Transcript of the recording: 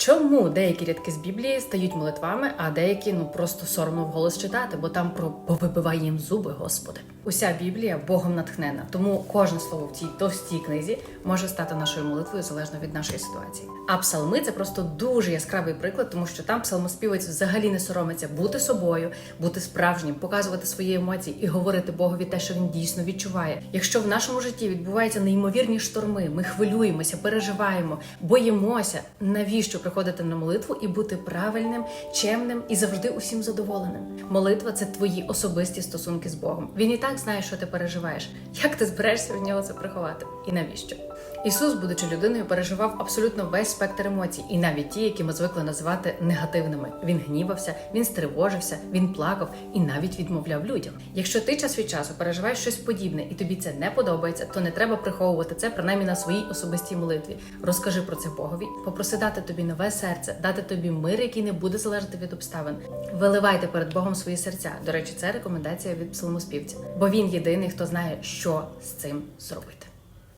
Чому деякі рядки з Біблії стають молитвами, а деякі ну просто соромно вголос читати, бо там про повибивай їм зуби, Господи. Уся Біблія Богом натхнена, тому кожне слово в цій товстій книзі може стати нашою молитвою залежно від нашої ситуації. А псалми це просто дуже яскравий приклад, тому що там псалмоспівець взагалі не соромиться бути собою, бути справжнім, показувати свої емоції і говорити Богові те, що він дійсно відчуває. Якщо в нашому житті відбуваються неймовірні шторми, ми хвилюємося, переживаємо, боїмося, навіщо приходити на молитву і бути правильним, чемним і завжди усім задоволеним? Молитва це твої особисті стосунки з Богом. Він і так знає, що ти переживаєш. Як ти зберешся від нього це приховати? І навіщо? Ісус, будучи людиною, переживав абсолютно весь спектр емоцій, і навіть ті, які ми звикли називати негативними. Він гнівався, він стривожився, він плакав і навіть відмовляв людям. Якщо ти час від часу переживаєш щось подібне і тобі це не подобається, то не треба приховувати це принаймні на своїй особистій молитві. Розкажи про це Богові, попроси дати тобі нове серце, дати тобі мир, який не буде залежати від обставин. Виливайте перед Богом свої серця. До речі, це рекомендація від псалмоспівця, бо він єдиний, хто знає, що з цим зробити.